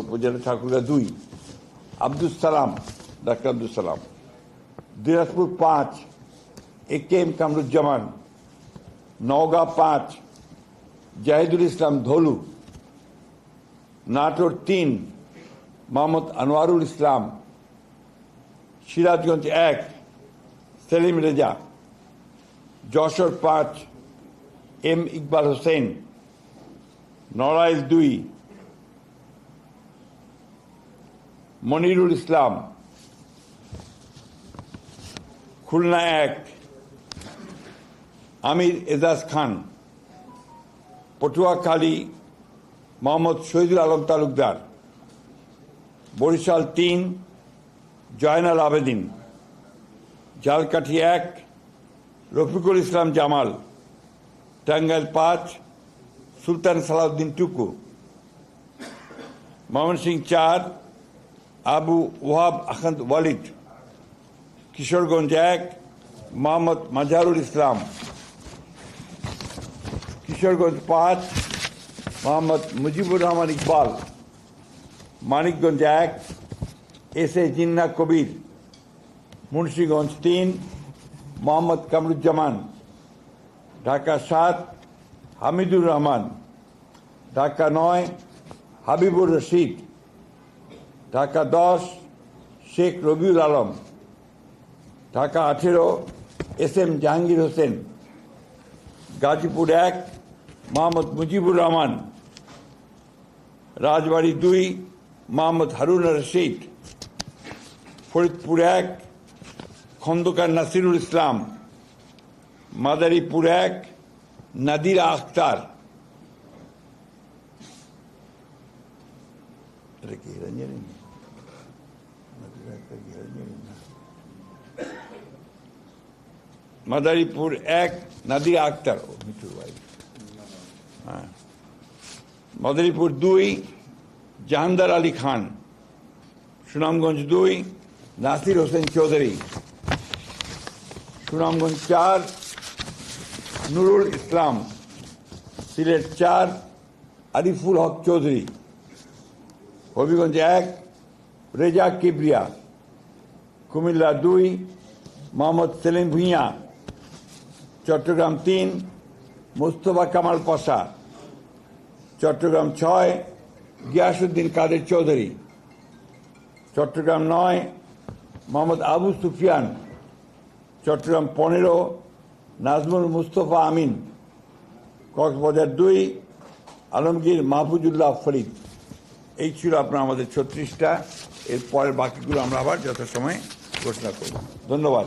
উপজেলা ঠাকুরগা দুই। আব্দুল সালাম, ডাক্তার আব্দুল সালাম। দিনাজপুর পাঁচ, A K M Kamruzzaman. Naogaon পাঁচ, জাহিদুল ইসলাম ধলু। নাটোর তিন, মোহাম্মদ আনোয়ারুল ইসলাম। সিরাজগঞ্জ এক, সেলিম রেজা। যশোর পাঁচ, এম ইকবাল হোসেন। নড়াইল দুই মনিরুল ইসলাম, খুলনা এক, আমির এজাজ খান, পটুয়াখালী মোহাম্মদ শহীদুল আলম তালুকদার, বরিশাল তিন, জয়নাল আবেদিন ঝালকাঠি এক, রফিকুল ইসলাম জামাল, টাঙ্গাইল পাঁচ, সুলতান সালাউদ্দিন টুকু ময়মনসিং চার আবু ওয়াহাব আখান্ত ওয়ালিদ, কিশোরগঞ্জ এক, মোহাম্মদ মাজারুল ইসলাম। কিশোরগঞ্জ পাঁচ, মোহাম্মদ মুজিবুর রহমান ইকবাল। মানিকগঞ্জ এক, এস এ জিন্না কবির। মুন্সীগঞ্জ তিন, মোহাম্মদ কামরুজ্জামান। ঢাকা সাত, হামিদুর রহমান। ঢাকা নয়, হাবিবুর রশিদ। ঢাকা দশ, শেখ রবিউল আলম। ঢাকা আঠেরো, এস এম জাহাঙ্গীর হোসেন। গাজীপুর এক, মোহাম্মদ মুজিবুর রহমান। রাজবাড়ী দুই, মোহাম্মদ হারুন রশিদ। ফরিদপুর এক, খন্দকার নাসিরুল ইসলাম। মাদারীপুর এক, নাদিরা আখতার। মাদারীপুর এক নাদিরা আক্তার ও মিঠুর ভাই হ্যাঁ মাদারীপুর দুই জাহানদার আলী খান সুনামগঞ্জ দুই নাসির হোসেন চৌধুরী সুনামগঞ্জ চার নুরুল ইসলাম সিলেট চার আরিফুল হক চৌধুরী হবিগঞ্জ এক, রেজা কিবরিয়া, কুমিল্লা দুই, মোহাম্মদ সেলিম ভুঁইয়া, চট্টগ্রাম তিন, মোস্তফা কামাল পশা চট্টগ্রাম ছয় গিয়াসুদ্দিন কাদের চৌধুরী, চট্টগ্রাম নয়, মোহাম্মদ আবু সুফিয়ান, চট্টগ্রাম পনেরো, নাজমুল মুস্তফা আমিন, কক্সবাজার দুই, আলমগীর মাহফুজুল্লাহ ফরিদ। এই ছিল আপনার আমাদের ছত্রিশটা। এরপরে বাকিগুলো আমরা আবার যথাসময়ে ঘোষণা করব। ধন্যবাদ।